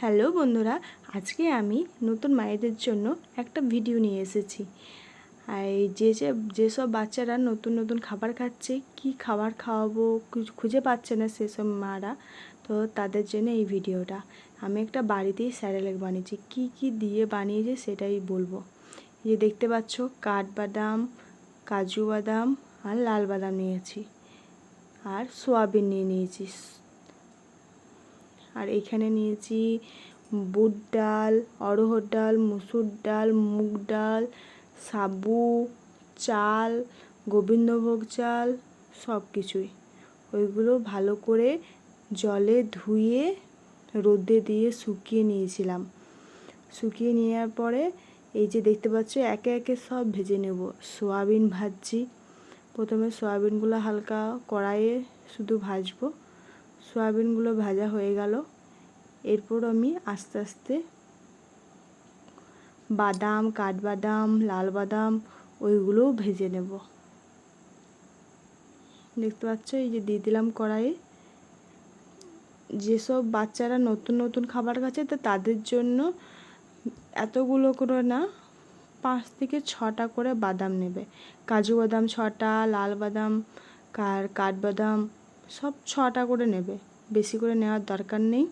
Hello বন্ধুরা, আজকে আমি নতুন মায়েদের জন্য একটা ভিডিও নিয়ে এসেছি। আর এই যে যে যেসব বাচ্চারা নতুন নতুন খাবার খাচ্ছে, কি খাবার খাওয়াবো খুঁজে পাচ্ছে না সেসব মারা, তো তাদের জন্য এই ভিডিওটা। আমি একটা বাড়িতেই স্যারেলেক বানিয়েছি, কি কি দিয়ে বানিয়েছি সেটাই বলব। যে দেখতে পাচ্ছ, কাঠবাদাম, কাজু বাদাম আর লাল বাদাম নিয়েছি। আর সোয়াবিন নিয়ে নিয়েছি আর এখানে নিয়েছি বুট ডাল, অড়হর ডাল, মুসুর ডাল, মুগ ডাল, সাবু, চাল, গোবিন্দভোগ চাল, সব কিছুই। ওইগুলো ভালো করে জলে ধুয়ে, রোদে দিয়ে শুকিয়ে নিয়েছিলাম। শুকিয়ে নেওয়ার পরে এই যে দেখতে পাচ্ছ, একে একে সব ভেজে নেব। সোয়াবিন ভাজছি। প্রথমে সোয়াবিনগুলো হালকা কড়াইয়ে শুধু ভাজবো। সয়াবিনগুলো ভাজা হয়ে গেল। এরপর আমি আস্তে আস্তে বাদাম, কাঠবাদাম লাল বাদাম ওইগুলোও ভেজে নেব। দেখতে পাচ্ছ, এই যে দিয়ে দিলাম কড়াইয়ে। যেসব বাচ্চারা নতুন নতুন খাবার খাচ্ছে, তো তাদের জন্য এতগুলো করে না, পাঁচ থেকে ছটা করে বাদাম নেবে। কাজু বাদাম ছটা লাল বাদাম কার কাঠবাদাম সব ছটা করে নেবে। বেশি করে নেওয়ার দরকার নেই।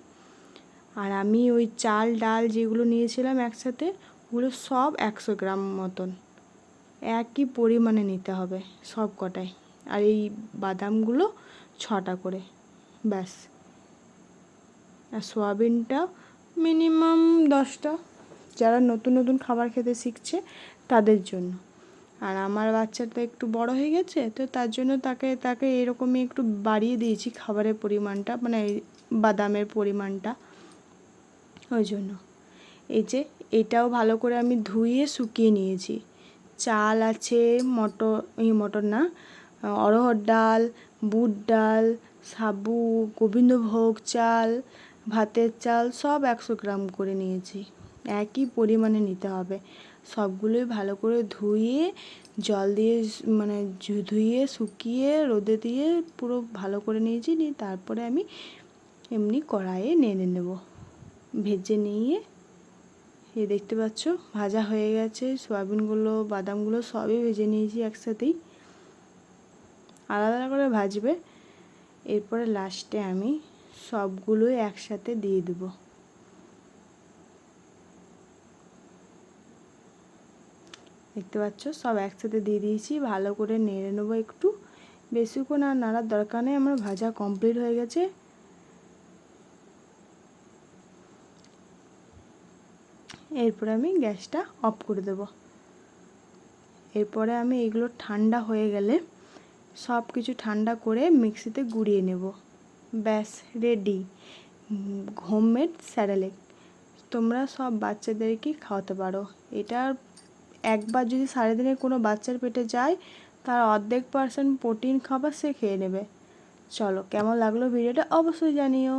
আর আমি ওই চাল, ডাল যেগুলো নিয়েছিলাম একসাথে, ওগুলো সব একশো গ্রাম মতন। একই পরিমাণে নিতে হবে সব কটাই আর এই বাদামগুলো ছটা করে, ব্যাস। আর সোয়াবিনটা মিনিমাম দশটা। যারা নতুন নতুন খাবার খেতে শিখছে তাদের জন্য। আর আমার বাচ্চাটা একটু বড় হয়ে গেছে, তো তার জন্য তাকে তাকে এরকমই একটু বাড়িয়ে দিয়েছি খাবারের পরিমাণটা মানে বাদামের পরিমাণটা। ওই জন্য। এই যে এটাও ভালো করে আমি ধুয়ে শুকিয়ে নিয়েছি। চাল আছে, মটর, এই মটর না অরহর ডাল, বুট ডাল, সাবু, গোবিন্দভোগ চাল, ভাতের চাল সব একশো গ্রাম করে নিয়েছি। একই পরিমাণে নিতে হবে। সবগুলোই ভালো করে ধুয়ে, জল দিয়ে মানে ধুয়ে, শুকিয়ে, রোদে দিয়ে পুরো ভালো করে নিয়েছি, নিয়ে তারপরে আমি এমনি কড়াইয়ে নেড়ে নেব। ভেজে নিয়ে, এ দেখতে পাচ্ছ, ভাজা হয়ে গেছে, সয়াবিনগুলো, বাদামগুলো সবই ভেজে নিয়েছি একসাথেই। আলাদা করে ভাজবে, এরপরে লাস্টে আমি সবগুলোই একসাথে দিয়ে দেবো। দেখতে পাচ্ছ? সব একসাথে দিয়ে দিয়েছি। ভালো করে নেড়ে নেব একটু। বেশিক্ষণ আর নাড়ার দরকার নেই। আমার ভাজা কমপ্লিট হয়ে গেছে। এরপরে আমি গ্যাসটা অফ করে দেব। এরপরে আমি এগুলো ঠান্ডা হয়ে গেলে সব কিছু ঠান্ডা করে মিক্সিতে গুঁড়িয়ে নেব। ব্যাস রেডি হোমমেড স্যারেলেক তোমরা সব বাচ্চাদেরকে খাওয়াতে পারো। এটার একবার যদি সারাদিনে কোনো বাচ্চার পেটে যায়, তার অর্ধেক পার্সেন্ট প্রোটিন খাবার সে খেয়ে নেবে। চলো, কেমন লাগল ভিডিওটা অবশ্যই জানিও।